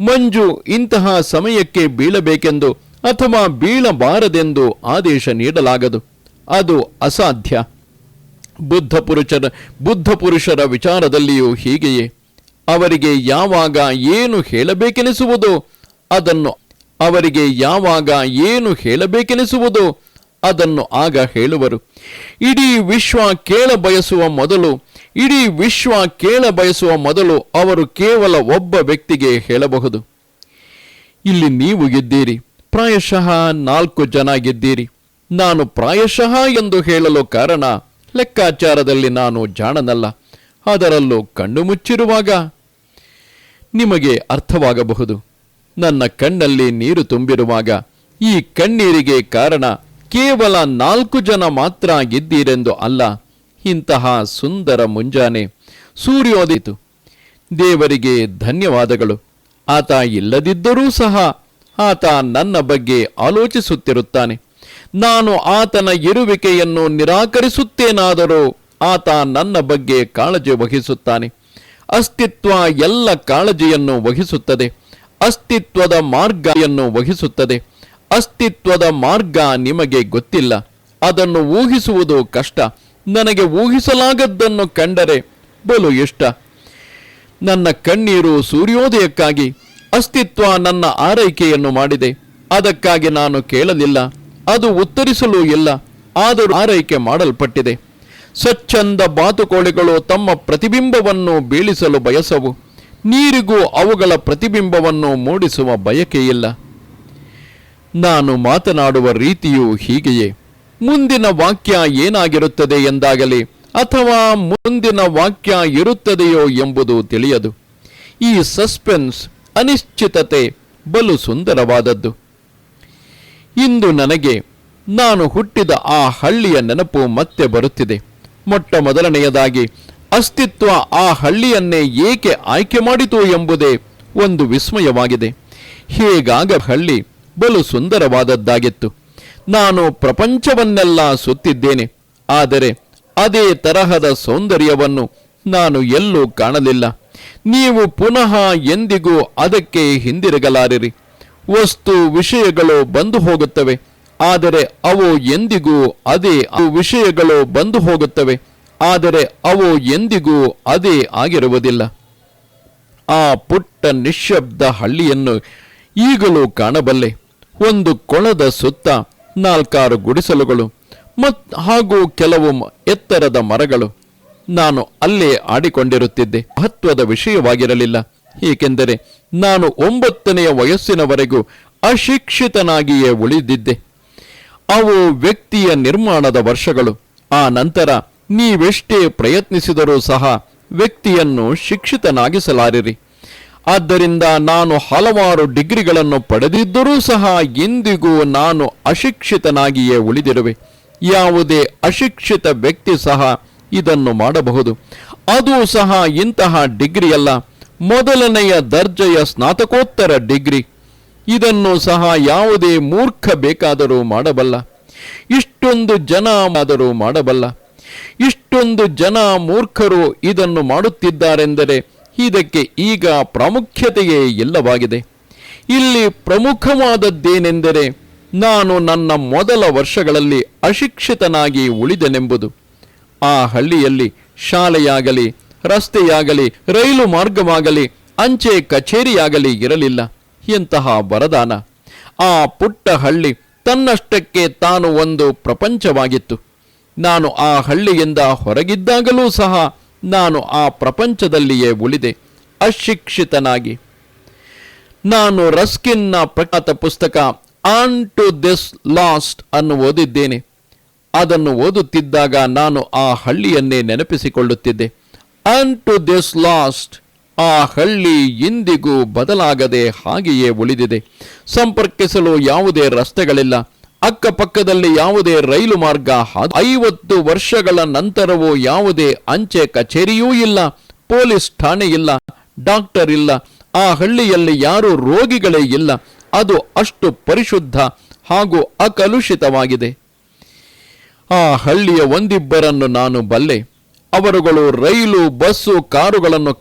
ಮಂಜು ಇಂತಹ ಸಮಯಕ್ಕೆ ಬೀಳಬೇಕೆಂದು ಅಥವಾ ಬೀಳಬಾರದೆಂದು ಆದೇಶ ನೀಡಲಾಗದು. ಅದು ಅಸಾಧ್ಯ. ಬುದ್ಧ ಪುರುಷರ ಬುದ್ಧ ಪುರುಷರ ವಿಚಾರದಲ್ಲಿಯೂ ಹೀಗೆಯೇ. ಅವರಿಗೆ ಯಾವಾಗ ಏನು ಹೇಳಬೇಕೆನಿಸುವುದೋ, ಅದನ್ನು ಅವರಿಗೆ ಯಾವಾಗ ಏನು ಹೇಳಬೇಕೆನಿಸುವುದೋ ಅದನ್ನು ಆಗ ಹೇಳುವರು. ಇಡೀ ವಿಶ್ವ ಕೇಳ ಬಯಸುವ ಮೊದಲು, ಇಡೀ ವಿಶ್ವ ಕೇಳ ಬಯಸುವ ಮೊದಲು ಅವರು ಕೇವಲ ಒಬ್ಬ ವ್ಯಕ್ತಿಗೆ ಹೇಳಬಹುದು. ಇಲ್ಲಿ ನೀವು ಗೆದ್ದೀರಿ, ಪ್ರಾಯಶಃ ನಾಲ್ಕು ಜನ ಗೆದ್ದೀರಿ. ನಾನು ಪ್ರಾಯಶಃ ಎಂದು ಹೇಳಲು ಕಾರಣ, ಲೆಕ್ಕಾಚಾರದಲ್ಲಿ ನಾನು ಜಾಣನಲ್ಲ, ಅದರಲ್ಲೂ ಕಣ್ಣು ಮುಚ್ಚಿರುವಾಗ. ನಿಮಗೆ ಅರ್ಥವಾಗಬಹುದು, ನನ್ನ ಕಣ್ಣಲ್ಲಿ ನೀರು ತುಂಬಿರುವಾಗ, ಈ ಕಣ್ಣೀರಿಗೆ ಕಾರಣ ಕೇವಲ ನಾಲ್ಕು ಜನ ಮಾತ್ರ ಗೆದ್ದೀರೆಂದು ಅಲ್ಲ, ಇಂತಹ ಸುಂದರ ಮುಂಜಾನೆ ಸೂರ್ಯೋದಿತು ದೇವರಿಗೆ ಧನ್ಯವಾದಗಳು. ಆತ ಇಲ್ಲದಿದ್ದರೂ ಸಹ ಆತ ನನ್ನ ಬಗ್ಗೆ ಆಲೋಚಿಸುತ್ತಿರುತ್ತಾನೆ. ನಾನು ಆತನ ಇರುವಿಕೆಯನ್ನು ನಿರಾಕರಿಸುತ್ತೇನಾದರೂ ಆತ ನನ್ನ ಬಗ್ಗೆ ಕಾಳಜಿ ವಹಿಸುತ್ತಾನೆ. ಅಸ್ತಿತ್ವ ಎಲ್ಲ ಕಾಳಜಿಯನ್ನು ವಹಿಸುತ್ತದೆ. ಅಸ್ತಿತ್ವದ ಮಾರ್ಗವನ್ನು ವಹಿಸುತ್ತದೆ. ಅಸ್ತಿತ್ವದ ಮಾರ್ಗ ನಿಮಗೆ ಗೊತ್ತಿಲ್ಲ. ಅದನ್ನು ಊಹಿಸುವುದು ಕಷ್ಟ. ನನಗೆ ಊಹಿಸಲಾಗದ್ದನ್ನು ಕಂಡರೆ ಬಲು ಇಷ್ಟ. ನನ್ನ ಕಣ್ಣೀರು ಸೂರ್ಯೋದಯಕ್ಕಾಗಿ, ಅಸ್ತಿತ್ವ ನನ್ನ ಆರೈಕೆಯನ್ನು ಮಾಡಿದೆ. ಅದಕ್ಕಾಗಿ ನಾನು ಕೇಳಲಿಲ್ಲ. ಅದು ಉತ್ತರಿಸಲು ಇಲ್ಲ. ಆದರೂ ಆರೈಕೆ ಮಾಡಲ್ಪಟ್ಟಿದೆ. ಸ್ವಚ್ಛಂದ ಬಾತುಕೋಳಿಗಳು ತಮ್ಮ ಪ್ರತಿಬಿಂಬವನ್ನು ಬೀಳಿಸಲು ಬಯಸವು. ನೀರಿಗೂ ಅವುಗಳ ಪ್ರತಿಬಿಂಬವನ್ನು ಮೂಡಿಸುವ ಬಯಕೆಯಿಲ್ಲ. ನಾನು ಮಾತನಾಡುವ ರೀತಿಯು ಹೀಗೆಯೇ. ಮುಂದಿನ ವಾಕ್ಯ ಏನಾಗಿರುತ್ತದೆ ಎಂದಾಗಲಿ, ಅಥವಾ ಮುಂದಿನ ವಾಕ್ಯ ಇರುತ್ತದೆಯೋ ಎಂಬುದು ತಿಳಿಯದು. ಈ ಸಸ್ಪೆನ್ಸ್ ಅನಿಶ್ಚಿತತೆ, ಬಲು ಸುಂದರವಾದದ್ದು. ಇಂದು ನನಗೆ ನಾನು ಹುಟ್ಟಿದ ಆ ಹಳ್ಳಿಯ ನೆನಪು ಮತ್ತೆ ಬರುತ್ತಿದೆ. ಮೊಟ್ಟ ಮೊದಲನೆಯದಾಗಿ, ಅಸ್ತಿತ್ವ ಆ ಹಳ್ಳಿಯನ್ನೇ ಏಕೆ ಆಯ್ಕೆ ಮಾಡಿತು ಎಂಬುದೇ ಒಂದು ವಿಸ್ಮಯವಾಗಿದೆ. ಹೇಗಾಗ ಹಳ್ಳಿ ಬಲು ಸುಂದರವಾದದ್ದಾಗಿತ್ತು. ನಾನು ಪ್ರಪಂಚವನ್ನೆಲ್ಲ ಸುತ್ತಿದ್ದೇನೆ, ಆದರೆ ಅದೇ ತರಹದ ಸೌಂದರ್ಯವನ್ನು ನಾನು ಎಲ್ಲೂ ಕಾಣಲಿಲ್ಲ. ನೀವು ಪುನಃ ಎಂದಿಗೂ ಅದಕ್ಕೆ ಹಿಂದಿರುಗಲಾರಿರಿ. ವಸ್ತು ವಿಷಯಗಳು ಬಂದು ಹೋಗುತ್ತವೆ, ಆದರೆ ಅವು ಎಂದಿಗೂ ಅದೇ ವಿಷಯಗಳು ಬಂದು ಹೋಗುತ್ತವೆ, ಆದರೆ ಅವು ಎಂದಿಗೂ ಅದೇ ಆಗಿರುವುದಿಲ್ಲ. ಆ ಪುಟ್ಟ ನಿಶ್ಶಬ್ದ ಹಳ್ಳಿಯನ್ನು ಈಗಲೂ ಕಾಣಬಲ್ಲೆ. ಒಂದು ಕೊಳದ ಸುತ್ತ ನಾಲ್ಕಾರು ಗುಡಿಸಲುಗಳು ಮತ್ ಹಾಗೂ ಕೆಲವು ಎತ್ತರದ ಮರಗಳು. ನಾನು ಅಲ್ಲೇ ಆಡಿಕೊಂಡಿರುತ್ತಿದ್ದೆ. ಮಹತ್ವದ ವಿಷಯವಾಗಿರಲಿಲ್ಲ. ಏಕೆಂದರೆ ನಾನು ಒಂಬತ್ತನೆಯ ವಯಸ್ಸಿನವರೆಗೂ ಅಶಿಕ್ಷಿತನಾಗಿಯೇ ಉಳಿದಿದ್ದೆ. ಅವು ವ್ಯಕ್ತಿಯ ನಿರ್ಮಾಣದ ವರ್ಷಗಳು. ಆ ನಂತರ ನೀವೆಷ್ಟೇ ಪ್ರಯತ್ನಿಸಿದರೂ ಸಹ ವ್ಯಕ್ತಿಯನ್ನು ಶಿಕ್ಷಿತನಾಗಿಸಲಾರಿರಿ. ಆದ್ದರಿಂದ ನಾನು ಹಲವಾರು ಡಿಗ್ರಿಗಳನ್ನು ಪಡೆದಿದ್ದರೂ ಸಹ ಎಂದಿಗೂ ನಾನು ಅಶಿಕ್ಷಿತನಾಗಿಯೇ ಉಳಿದಿರುವೆ. ಯಾವುದೇ ಅಶಿಕ್ಷಿತ ವ್ಯಕ್ತಿ ಸಹ ಇದನ್ನು ಮಾಡಬಹುದು. ಅದು ಸಹ ಇಂತಹ ಡಿಗ್ರಿಯಲ್ಲ. ಮೊದಲನೆಯ ದರ್ಜೆಯ ಸ್ನಾತಕೋತ್ತರ ಡಿಗ್ರಿ. ಇದನ್ನು ಸಹ ಯಾವುದೇ ಮೂರ್ಖ ಬೇಕಾದರೂ ಮಾಡಬಲ್ಲ. ಇಷ್ಟೊಂದು ಜನ ಆದರೂ ಮಾಡಬಲ್ಲ. ಇಷ್ಟೊಂದು ಜನ ಮೂರ್ಖರು ಇದನ್ನು ಮಾಡುತ್ತಿದ್ದಾರೆಂದರೆ ಇದಕ್ಕೆ ಈಗ ಪ್ರಾಮುಖ್ಯತೆಯೇ ಎಲ್ಲವಾಗಿದೆ ಇಲ್ಲಿ ಪ್ರಮುಖವಾದದ್ದೇನೆಂದರೆ ನಾನು ನನ್ನ ಮೊದಲ ವರ್ಷಗಳಲ್ಲಿ ಅಶಿಕ್ಷಿತನಾಗಿ ಉಳಿದೆನೆಂಬುದು. ಆ ಹಳ್ಳಿಯಲ್ಲಿ ಶಾಲೆಯಾಗಲಿ, ರಸ್ತೆಯಾಗಲಿ, ರೈಲು ಮಾರ್ಗವಾಗಲಿ, ಅಂಚೆ ಕಚೇರಿಯಾಗಲಿ ಇರಲಿಲ್ಲ. ಎಂತಹ ವರದಾನ. ಆ ಪುಟ್ಟ ಹಳ್ಳಿ ತನ್ನಷ್ಟಕ್ಕೆ ತಾನು ಒಂದು ಪ್ರಪಂಚವಾಗಿತ್ತು. ನಾನು ಆ ಹಳ್ಳಿಯಿಂದ ಹೊರಗಿದ್ದಾಗಲೂ ಸಹ ನಾನು ಆ ಪ್ರಪಂಚದಲ್ಲಿಯೇ ಉಳಿದೆ, ಅಶಿಕ್ಷಿತನಾಗಿ. ನಾನು ರಸ್ಕಿನ್ನ ಪ್ರಖ್ಯಾತ ಪುಸ್ತಕ ಆನ್ ಟು ದಿಸ್ ಲಾಸ್ಟ್ ಅನ್ನು ಓದಿದ್ದೇನೆ. ಅದನ್ನು ಓದುತ್ತಿದ್ದಾಗ ನಾನು ಆ ಹಳ್ಳಿಯನ್ನೇ ನೆನಪಿಸಿಕೊಳ್ಳುತ್ತಿದ್ದೆ. ಆನ್ ಟು ದಿಸ್ ಲಾಸ್ಟ್ ಆ ಹಳ್ಳಿ ಇಂದಿಗೂ ಬದಲಾಗದೆ ಹಾಗೆಯೇ ಉಳಿದಿದೆ. ಸಂಪರ್ಕಿಸಲು ಯಾವುದೇ ರಸ್ತೆಗಳಿಲ್ಲ. ಅಕ್ಕಪಕ್ಕದಲ್ಲಿ ಯಾವುದೇ ರೈಲು ಮಾರ್ಗ ಐವತ್ತು ವರ್ಷಗಳ ನಂತರವೂ ಯಾವುದೇ ಅಂಚೆ ಕಚೇರಿಯೂ ಇಲ್ಲ, ಪೊಲೀಸ್ ಠಾಣೆ ಇಲ್ಲ, ಡಾಕ್ಟರ್ ಇಲ್ಲ, ಆ ಹಳ್ಳಿಯಲ್ಲಿ ಯಾರು ರೋಗಿಗಳೇ ಇಲ್ಲ. ಅದು ಅಷ್ಟು ಪರಿಶುದ್ಧ ಹಾಗೂ ಅಕಲುಷಿತವಾಗಿದೆ. ಆ ಹಳ್ಳಿಯ ಒಂದಿಬ್ಬರನ್ನು ನಾನು ಬಲ್ಲೆ. ಅವರುಗಳು ರೈಲು, ಬಸ್ಸು, ಕಾರುಗಳನ್ನು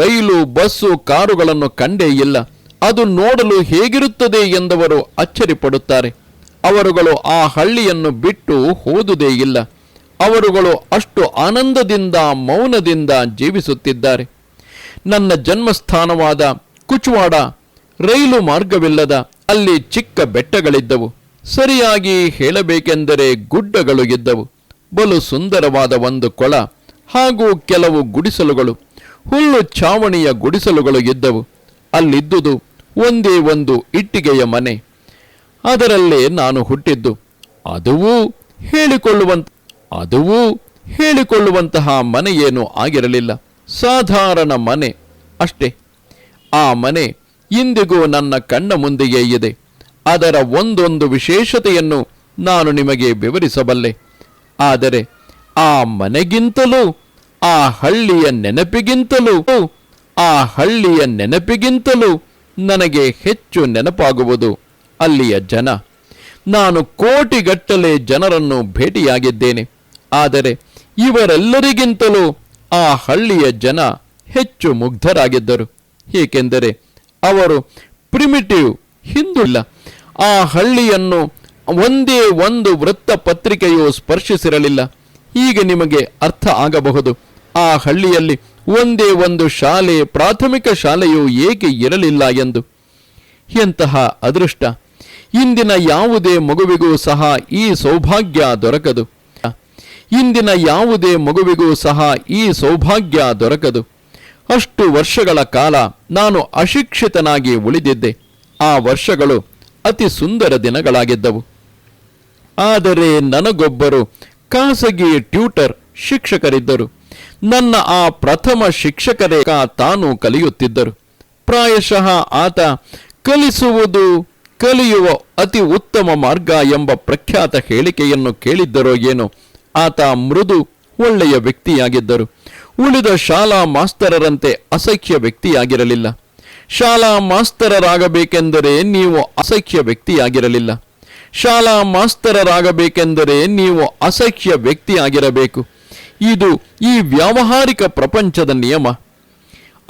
ರೈಲು, ಬಸ್ಸು, ಕಾರುಗಳನ್ನು ಕಂಡೇ ಇಲ್ಲ. ಅದು ನೋಡಲು ಹೇಗಿರುತ್ತದೆ ಎಂದವರು ಅಚ್ಚರಿಪಡುತ್ತಾರೆ ಅವರುಗಳು ಆ ಹಳ್ಳಿಯನ್ನು ಬಿಟ್ಟು ಹೋದುದೇ ಇಲ್ಲ. ಅವರುಗಳು ಅಷ್ಟು ಆನಂದದಿಂದ, ಮೌನದಿಂದ ಜೀವಿಸುತ್ತಿದ್ದಾರೆ. ನನ್ನ ಜನ್ಮಸ್ಥಾನವಾದ ಕುಚ್ವಾಡ ರೈಲು ಮಾರ್ಗವಿಲ್ಲದ ಅಲ್ಲಿ ಚಿಕ್ಕ ಬೆಟ್ಟಗಳಿದ್ದವು. ಸರಿಯಾಗಿ ಹೇಳಬೇಕೆಂದರೆ ಗುಡ್ಡಗಳು ಇದ್ದವು. ಬಲು ಸುಂದರವಾದ ಒಂದು ಕೊಳ ಹಾಗೂ ಕೆಲವು ಗುಡಿಸಲುಗಳು, ಹುಲ್ಲು ಛಾವಣಿಯ ಗುಡಿಸಲುಗಳು ಇದ್ದವು. ಅಲ್ಲಿದ್ದುದು ಒಂದೇ ಒಂದು ಇಟ್ಟಿಗೆಯ ಮನೆ. ಅದರಲ್ಲೇ ನಾನು ಹುಟ್ಟಿದ್ದು. ಅದುವೂ ಹೇಳಿಕೊಳ್ಳುವಂತ, ಅದುವೂ ಹೇಳಿಕೊಳ್ಳುವಂತಹ ಮನೆಯೇನೂ ಆಗಿರಲಿಲ್ಲ. ಸಾಧಾರಣ ಮನೆ ಅಷ್ಟೇ. ಆ ಮನೆ ಇಂದಿಗೂ ನನ್ನ ಕಣ್ಣ ಮುಂದೆಯೇ ಇದೆ. ಅದರ ಒಂದೊಂದು ವಿಶೇಷತೆಯನ್ನು ನಾನು ನಿಮಗೆ ವಿವರಿಸಬಲ್ಲೆ. ಆದರೆ ಆ ಮನೆಗಿಂತಲೂ, ಆ ಹಳ್ಳಿಯ ನೆನಪಿಗಿಂತಲೂ, ಆ ಹಳ್ಳಿಯ ನೆನಪಿಗಿಂತಲೂ ನನಗೆ ಹೆಚ್ಚು ನೆನಪಾಗುವುದು ಅಲ್ಲಿಯ ಜನ. ನಾನು ಕೋಟಿಗಟ್ಟಲೆ ಜನರನ್ನು ಭೇಟಿಯಾಗಿದ್ದೇನೆ. ಆದರೆ ಇವರೆಲ್ಲರಿಗಿಂತಲೂ ಆ ಹಳ್ಳಿಯ ಜನ ಹೆಚ್ಚು ಮುಗ್ಧರಾಗಿದ್ದರು. ಏಕೆಂದರೆ ಅವರು ಪ್ರಿಮಿಟಿವ್ ಹಿಂದುಳಿಲ್ಲ ಆ ಹಳ್ಳಿಯನ್ನು ಒಂದೇ ಒಂದು ವೃತ್ತ ಪತ್ರಿಕೆಯು ಸ್ಪರ್ಶಿಸಿರಲಿಲ್ಲ. ಈಗ ನಿಮಗೆ ಅರ್ಥ ಆಗಬಹುದು. ಆ ಹಳ್ಳಿಯಲ್ಲಿ ಒಂದೇ ಒಂದು ಶಾಲೆ, ಪ್ರಾಥಮಿಕ ಶಾಲೆಯು ಏಕೆ ಇರಲಿಲ್ಲ ಎಂದು. ಎಂತಹ ಅದೃಷ್ಟ. ಇಂದಿನ ಯಾವುದೇ ಮಗುವಿಗೂ ಸಹ ಈ ಸೌಭಾಗ್ಯ ದೊರಕದು. ಇಂದಿನ ಯಾವುದೇ ಮಗುವಿಗೂ ಸಹ ಈ ಸೌಭಾಗ್ಯ ದೊರಕದು. ಅಷ್ಟು ವರ್ಷಗಳ ಕಾಲ ನಾನು ಅಶಿಕ್ಷಿತನಾಗಿ ಉಳಿದಿದ್ದೆ. ಆ ವರ್ಷಗಳು ಅತಿ ಸುಂದರ ದಿನಗಳಾಗಿದ್ದವು. ಆದರೆ ನನಗೊಬ್ಬರು ಖಾಸಗಿ ಟ್ಯೂಟರ್ ಶಿಕ್ಷಕರಿದ್ದರು. ನನ್ನ ಆ ಪ್ರಥಮ ಶಿಕ್ಷಕರೇ ತಾನು ಕಲಿಯುತ್ತಿದ್ದರು. ಪ್ರಾಯಶಃ ಆತ ಕಲಿಸುವುದು ಕಲಿಯುವ ಅತಿ ಉತ್ತಮ ಮಾರ್ಗ ಎಂಬ ಪ್ರಖ್ಯಾತ ಹೇಳಿಕೆಯನ್ನು ಕೇಳಿದ್ದರೋ ಏನೋ. ಆತ ಮೃದು, ಒಳ್ಳೆಯ ವ್ಯಕ್ತಿಯಾಗಿದ್ದರು. ಉಳಿದ ಶಾಲಾ ಮಾಸ್ತರರಂತೆ ಅಸಖ್ಯ ವ್ಯಕ್ತಿಯಾಗಿರಲಿಲ್ಲ. ಶಾಲಾ ಮಾಸ್ತರರಾಗಬೇಕೆಂದರೆ ನೀವು ಅಸಖ್ಯ ವ್ಯಕ್ತಿಯಾಗಿರಲಿಲ್ಲ. ಶಾಲಾ ಮಾಸ್ತರರಾಗಬೇಕೆಂದರೆ ನೀವು ಅಸಖ್ಯ ವ್ಯಕ್ತಿಯಾಗಿರಬೇಕು. ಇದು ಈ ವ್ಯಾವಹಾರಿಕ ಪ್ರಪಂಚದ ನಿಯಮ.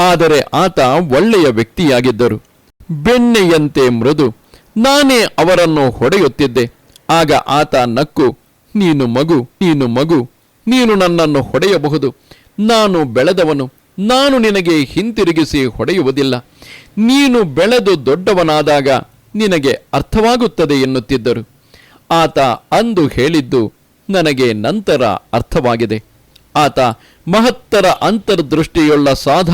ಆದರೆ ಆತ ಒಳ್ಳೆಯ ವ್ಯಕ್ತಿಯಾಗಿದ್ದರು. ಬೆಣ್ಣೆಯಂತೆ ಮೃದು ನಾನೇ ಅವರನ್ನು ಹೊಡೆಯುತ್ತಿದ್ದೆ. ಆಗ ಆತ ನಕ್ಕು, ನೀನು ಮಗು ನೀನು ಮಗು, ನೀನು ನನ್ನನ್ನು ಹೊಡೆಯಬಹುದು. ನಾನು ಬೆಳೆದವನು, ನಾನು ನಿನಗೆ ಹಿಂತಿರುಗಿಸಿ ಹೊಡೆಯುವುದಿಲ್ಲ. ನೀನು ಬೆಳೆದು ದೊಡ್ಡವನಾದಾಗ ನಿನಗೆ ಅರ್ಥವಾಗುತ್ತದೆ ಎನ್ನುತ್ತಿದ್ದರು. ಆತ ಅಂದು ಹೇಳಿದ್ದು ನನಗೆ ನಂತರ ಅರ್ಥವಾಗಿದೆ. ಆತ ಮಹತ್ತರ ಅಂತರ್ದೃಷ್ಟಿಯುಳ್ಳ ಸಾಧ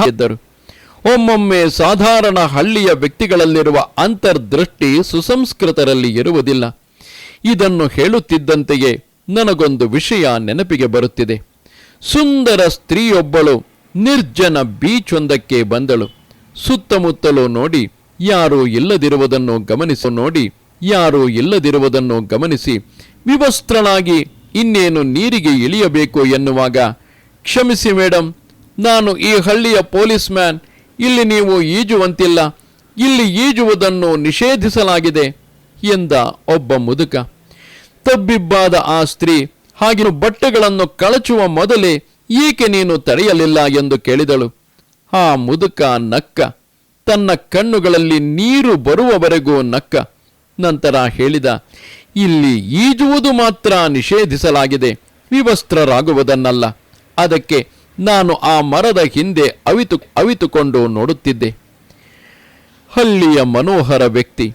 ಒಮ್ಮೊಮ್ಮೆ ಸಾಧಾರಣ ಹಳ್ಳಿಯ ವ್ಯಕ್ತಿಗಳಲ್ಲಿರುವ ಅಂತರ್ದೃಷ್ಟಿ ಸುಸಂಸ್ಕೃತರಲ್ಲಿ ಇರುವುದಿಲ್ಲ. ಇದನ್ನು ಹೇಳುತ್ತಿದ್ದಂತೆಯೇ ನನಗೊಂದು ವಿಷಯ ನೆನಪಿಗೆ ಬರುತ್ತಿದೆ. ಸುಂದರ ಸ್ತ್ರೀಯೊಬ್ಬಳು ನಿರ್ಜನ ಬೀಚೊಂದಕ್ಕೆ ಬಂದಳು. ಸುತ್ತಮುತ್ತಲು ನೋಡಿ ಯಾರೂ ಇಲ್ಲದಿರುವುದನ್ನು ಗಮನಿಸಿ ನೋಡಿ, ಯಾರೂ ಇಲ್ಲದಿರುವುದನ್ನು ಗಮನಿಸಿ ವಿವಸ್ತ್ರನಾಗಿ ಇನ್ನೇನು ನೀರಿಗೆ ಇಳಿಯಬೇಕು ಎನ್ನುವಾಗ, ಕ್ಷಮಿಸಿ ಮೇಡಮ್ ನಾನು ಈ ಹಳ್ಳಿಯ ಪೊಲೀಸ್ ಮ್ಯಾನ್ ಇಲ್ಲಿ ನೀವು ಈಜುವಂತಿಲ್ಲ, ಇಲ್ಲಿ ಈಜುವುದನ್ನು ನಿಷೇಧಿಸಲಾಗಿದೆ ಎಂದ ಒಬ್ಬ ಮುದುಕ. ತಬ್ಬಿಬ್ಬಾದ ಆ ಸ್ತ್ರೀ ಹಾಗೆ ಬಟ್ಟೆಗಳನ್ನು ಕಳಚುವ ಮೊದಲೇ ಏಕೆ ನೀನು ತಡೆಯಲಿಲ್ಲ ಎಂದು ಕೇಳಿದಳು. ಆ ಮುದುಕ ನಕ್ಕ, ತನ್ನ ಕಣ್ಣುಗಳಲ್ಲಿ ನೀರು ಬರುವವರೆಗೂ ನಕ್ಕ. ನಂತರ ಹೇಳಿದ, ಇಲ್ಲಿ ಈಜುವುದು ಮಾತ್ರ ನಿಷೇಧಿಸಲಾಗಿದೆ, ವಿವಸ್ತ್ರರಾಗುವುದನ್ನಲ್ಲ. ಅದಕ್ಕೆ ನಾನು ಆ ಮರದ ಹಿಂದೆ ಅವಿತು, ಅವಿತುಕೊಂಡು ನೋಡುತ್ತಿದ್ದೆ. ಹಳ್ಳಿಯ ಮನೋಹರ ವ್ಯಕ್ತಿ.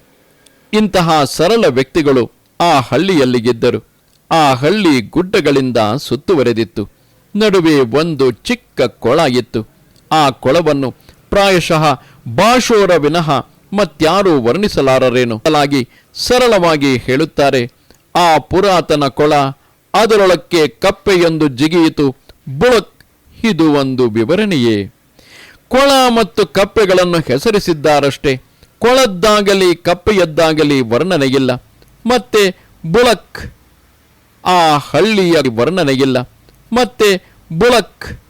ಇಂತಹ ಸರಳ ವ್ಯಕ್ತಿಗಳು ಆ ಹಳ್ಳಿಯಲ್ಲಿ ಇದ್ದರು ಆ ಹಳ್ಳಿ ಗುಡ್ಡಗಳಿಂದ ಸುತ್ತುವರೆದಿತ್ತು. ನಡುವೆ ಒಂದು ಚಿಕ್ಕ ಕೊಳ ಇತ್ತು. ಆ ಕೊಳವನ್ನು ಪ್ರಾಯಶಃ ಬಾಷೋರ ವಿನಃ ಮತ್ಯಾರೂ ವರ್ಣಿಸಲಾರರೇನು? ಲಾಗಿ ಸರಳವಾಗಿ ಹೇಳುತ್ತಾರೆ, ಆ ಪುರಾತನ ಕೊಳ ಅದರೊಳಕ್ಕೆ ಕಪ್ಪೆಯೊಂದು ಜಿಗಿಯಿತು ಬುಳಕ್ ಇದು ಒಂದು ವಿವರಣೆಯೇ? ಕೊಳ ಮತ್ತು ಕಪ್ಪೆಗಳನ್ನು ಹೆಸರಿಸಿದ್ದಾರಷ್ಟೇ. ಕೊಳದ್ದಾಗಲಿ ಕಪ್ಪೆಯದ್ದಾಗಲಿ ವರ್ಣನೆಯಿಲ್ಲ. ಮತ್ತೆ ಬುಳಕ್, ಆ ಹಳ್ಳಿಯ ವರ್ಣನೆಯಿಲ್ಲ. ಮತ್ತೆ ಬುಳಕ್,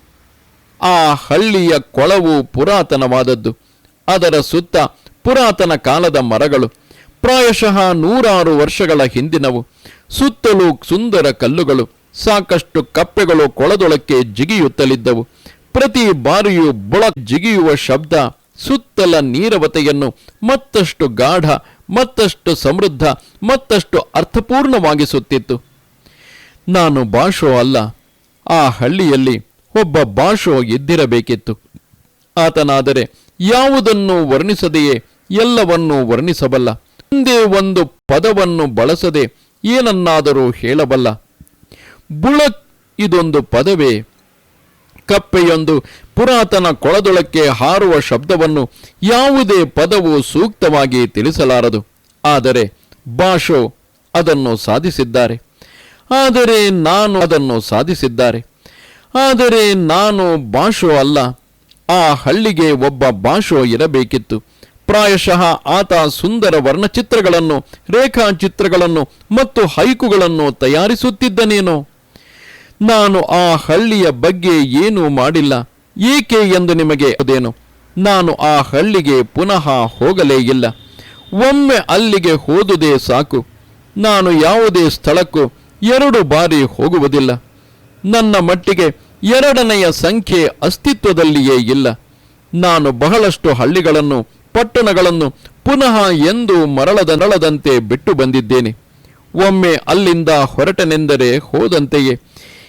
ಆ ಹಳ್ಳಿಯ ಕೊಳವು ಪುರಾತನವಾದದ್ದು. ಅದರ ಸುತ್ತ ಪುರಾತನ ಕಾಲದ ಮರಗಳು. ಪ್ರಾಯಶಃ ನೂರಾರು ವರ್ಷಗಳ ಹಿಂದಿನವು. ಸುತ್ತಲೂ ಸುಂದರ ಕಲ್ಲುಗಳು. ಸಾಕಷ್ಟು ಕಪ್ಪೆಗಳು ಕೊಳದೊಳಕ್ಕೆ ಜಿಗಿಯುತ್ತಲಿದ್ದವು. ಪ್ರತಿ ಬಾರಿಯೂ ಬೊಳ ಜಿಗಿಯುವ ಶಬ್ದ, ಸುತ್ತಲ ನೀರವತೆಯನ್ನು ಮತ್ತಷ್ಟು ಗಾಢ, ಮತ್ತಷ್ಟು ಸಮೃದ್ಧ, ಮತ್ತಷ್ಟು ಅರ್ಥಪೂರ್ಣವಾಗಿಸುತ್ತಿತ್ತು. ನಾನು ಬಾಷೋ ಅಲ್ಲ, ಆ ಹಳ್ಳಿಯಲ್ಲಿ ಒಬ್ಬ ಬಾಷೋ ಇದ್ದಿರಬೇಕಿತ್ತು. ಆತನಾದರೆ ಯಾವುದನ್ನು ವರ್ಣಿಸದೆಯೇ, ಎಲ್ಲವನ್ನೂ ವರ್ಣಿಸಬಲ್ಲ. ಒಂದೇ ಒಂದು ಪದವನ್ನು ಬಳಸದೆ ಏನನ್ನಾದರೂ ಹೇಳಬಲ್ಲ. ಬುಳಕ್ ಇದೊಂದು ಪದವೇ. ಕಪ್ಪೆಯೊಂದು ಪುರಾತನ ಕೊಳದೊಳಕ್ಕೆ ಹಾರುವ ಶಬ್ದವನ್ನು ಯಾವುದೇ ಪದವು ಸೂಕ್ತವಾಗಿ ತಿಳಿಸಲಾರದು. ಆದರೆ ಭಾಷೋ ಅದನ್ನು ಸಾಧಿಸಿದ್ದಾರೆ. ಆದರೆ ನಾನು ಅದನ್ನು ಸಾಧಿಸಿದ್ದಾರೆ. ಆದರೆ ನಾನು ಭಾಷೋ ಅಲ್ಲ. ಆ ಹಳ್ಳಿಗೆ ಒಬ್ಬ ಭಾಷೋ ಇರಬೇಕಿತ್ತು. ಪ್ರಾಯಶಃ ಆತ ಸುಂದರ ವರ್ಣಚಿತ್ರಗಳನ್ನು, ರೇಖಾಚಿತ್ರಗಳನ್ನು ಮತ್ತು ಹೈಕುಗಳನ್ನು ತಯಾರಿಸುತ್ತಿದ್ದನೇನೋ. ನಾನು ಆ ಹಳ್ಳಿಯ ಬಗ್ಗೆ ಏನೂ ಮಾಡಿಲ್ಲ. ಏಕೆ ಎಂದು ನಿಮಗೆ ಅದೇನು ನಾನು ಆ ಹಳ್ಳಿಗೆ ಪುನಃ ಹೋಗಲೇ ಇಲ್ಲ. ಒಮ್ಮೆ ಅಲ್ಲಿಗೆ ಹೋದುದೇ ಸಾಕು. ನಾನು ಯಾವುದೇ ಸ್ಥಳಕ್ಕೂ ಎರಡು ಬಾರಿ ಹೋಗುವುದಿಲ್ಲ. ನನ್ನ ಮಟ್ಟಿಗೆ ಎರಡನೆಯ ಸಂಖ್ಯೆ ಅಸ್ತಿತ್ವದಲ್ಲಿಯೇ ಇಲ್ಲ. ನಾನು ಬಹಳಷ್ಟು ಹಳ್ಳಿಗಳನ್ನು, ಪಟ್ಟಣಗಳನ್ನು ಪುನಃ ಎಂದು ಮರಳದ ನಳದಂತೆ ಬಿಟ್ಟು ಬಂದಿದ್ದೇನೆ. ಒಮ್ಮೆ ಅಲ್ಲಿಂದ ಹೊರಟನೆಂದರೆ ಹೋದಂತೆಯೇ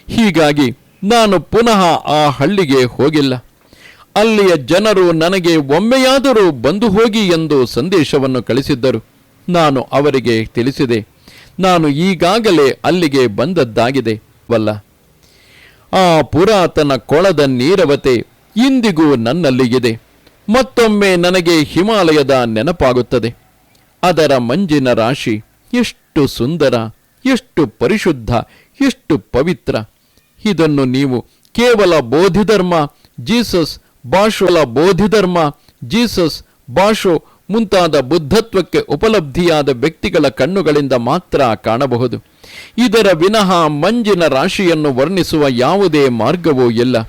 ಹೀಗಾಗಿ ನಾನು ಪುನಃ ಆ ಹಳ್ಳಿಗೆ ಹೋಗಿಲ್ಲ. ಅಲ್ಲಿಯ ಜನರು ನನಗೆ ಒಮ್ಮೆಯಾದರೂ ಬಂದು ಹೋಗಿ ಎಂದು ಸಂದೇಶವನ್ನು ಕಳಿಸಿದ್ದರು. ನಾನು ಅವರಿಗೆ ತಿಳಿಸಿದೆ, ನಾನು ಈಗಾಗಲೇ ಅಲ್ಲಿಗೆ ಬಂದದ್ದಾಗಿದೆ, ವಲ್ಲ. ಆ ಪುರಾತನ ಕೊಳದ ನೀರವತೆ ಇಂದಿಗೂ ನನ್ನಲ್ಲಿ ಇದೆ. ಮತ್ತೊಮ್ಮೆ ನನಗೆ ಹಿಮಾಲಯದ ನೆನಪಾಗುತ್ತದೆ. ಅದರ ಮಂಜಿನ ರಾಶಿ ಎಷ್ಟು ಸುಂದರ, ಎಷ್ಟು ಪರಿಶುದ್ಧ, ಎಷ್ಟು ಪವಿತ್ರ. ಇದನ್ನು ನೀವು ಕೇವಲ ಬೋಧಿಧರ್ಮ, ಜೀಸಸ್ ಭಾಷೋಲ ಬೋಧಿಧರ್ಮ, ಜೀಸಸ್ ಭಾಷೋ ಮುಂತಾದ ಬುದ್ಧತ್ವಕ್ಕೆ ಉಪಲಬ್ಧಿಯಾದ ವ್ಯಕ್ತಿಗಳ ಕಣ್ಣುಗಳಿಂದ ಮಾತ್ರ ಕಾಣಬಹುದು. ಇದರ ವಿನಃ ಮಂಜಿನ ರಾಶಿಯನ್ನು ವರ್ಣಿಸುವ ಯಾವುದೇ ಮಾರ್ಗವೂ ಇಲ್ಲ.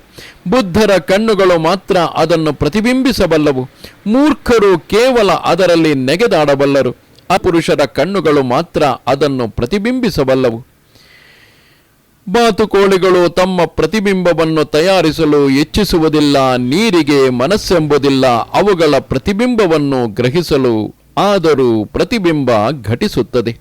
ಬುದ್ಧರ ಕಣ್ಣುಗಳು ಮಾತ್ರ ಅದನ್ನು ಪ್ರತಿಬಿಂಬಿಸಬಲ್ಲವು. ಮೂರ್ಖರು ಕೇವಲ ಅದರಲ್ಲಿ ನೆಗೆದಾಡಬಲ್ಲರು. ಅಪುರುಷರ ಕಣ್ಣುಗಳು ಮಾತ್ರ ಅದನ್ನು ಪ್ರತಿಬಿಂಬಿಸಬಲ್ಲವು. ಬಾತುಕೋಳಿಗಳು ತಮ್ಮ ಪ್ರತಿಬಿಂಬವನ್ನು ತಯಾರಿಸಲು ಹೆಚ್ಚಿಸುವುದಿಲ್ಲ, ನೀರಿಗೆ ಮನಸ್ಸೆಂಬುದಿಲ್ಲ, ಅವುಗಳ ಪ್ರತಿಬಿಂಬವನ್ನು ಗ್ರಹಿಸಲು ಆದರೂ ಪ್ರತಿಬಿಂಬ ಘಟಿಸುತ್ತದೆ.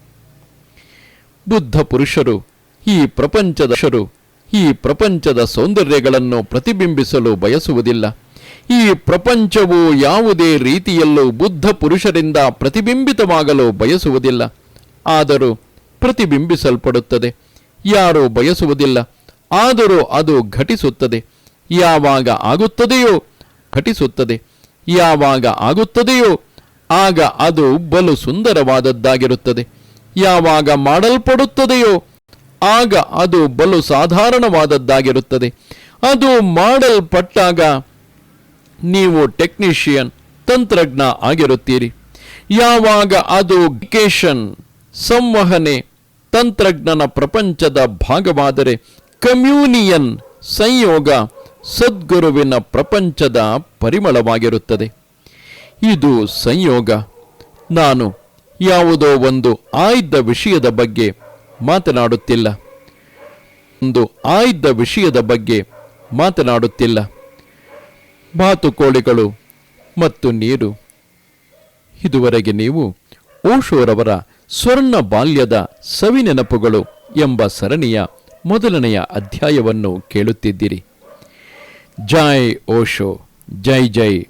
ಬುದ್ಧ ಪುರುಷರು, ಈ ಪ್ರಪಂಚದ ಶರು ಈ ಪ್ರಪಂಚದ ಸೌಂದರ್ಯಗಳನ್ನು ಪ್ರತಿಬಿಂಬಿಸಲು ಬಯಸುವುದಿಲ್ಲ. ಈ ಪ್ರಪಂಚವು ಯಾವುದೇ ರೀತಿಯಲ್ಲೂ ಬುದ್ಧ ಪುರುಷರಿಂದ ಪ್ರತಿಬಿಂಬಿತವಾಗಲು ಬಯಸುವುದಿಲ್ಲ. ಆದರೂ ಪ್ರತಿಬಿಂಬಿಸಲ್ಪಡುತ್ತದೆ. ಯಾರೂ ಬಯಸುವುದಿಲ್ಲ. ಆದರೂ ಅದು ಘಟಿಸುತ್ತದೆ. ಯಾವಾಗ ಆಗುತ್ತದೆಯೋ ಘಟಿಸುತ್ತದೆ. ಯಾವಾಗ ಆಗುತ್ತದೆಯೋ ಆಗ ಅದು ಬಲು ಸುಂದರವಾದದ್ದಾಗಿರುತ್ತದೆ. ಯಾವಾಗ ಮಾಡಲ್ಪಡುತ್ತದೆಯೋ ಆಗ ಅದು ಬಲು ಸಾಧಾರಣವಾದದ್ದಾಗಿರುತ್ತದೆ. ಅದು ಮಾಡಲ್ಪಟ್ಟಾಗ ನೀವು ಟೆಕ್ನಿಷಿಯನ್, ತಂತ್ರಜ್ಞ ಆಗಿರುತ್ತೀರಿ. ಯಾವಾಗ ಅದು ಕೇಶನ್ ಸಂವಹನೆ ತಂತ್ರಜ್ಞನ ಪ್ರಪಂಚದ ಭಾಗವಾದರೆ ಕಮ್ಯೂನಿಯನ್ ಸಂಯೋಗ ಸದ್ಗುರುವಿನ ಪ್ರಪಂಚದ ಪರಿಮಳವಾಗಿರುತ್ತದೆ. ಇದು ಸಂಯೋಗ. ನಾನು ಯಾವುದೋ ಒಂದು ಆಯ್ದ ವಿಷಯದ ಬಗ್ಗೆ ಮಾತನಾಡುತ್ತಿಲ್ಲ. ಒಂದು ಆಯ್ದ ವಿಷಯದ ಬಗ್ಗೆ ಮಾತನಾಡುತ್ತಿಲ್ಲ. ಬಾತುಕೋಳಿಗಳು ಮತ್ತು ನೀರು. ಇದುವರೆಗೆ ನೀವು ಓಶೋರವರ ಸ್ವರ್ಣ ಬಾಲ್ಯದ ಸವಿನೆನಪುಗಳು ಎಂಬ ಸರಣಿಯ ಮೊದಲನೆಯ ಅಧ್ಯಾಯವನ್ನು ಕೇಳುತ್ತಿದ್ದಿರಿ. ಜೈ ಓಶೋ ಜೈ ಜೈ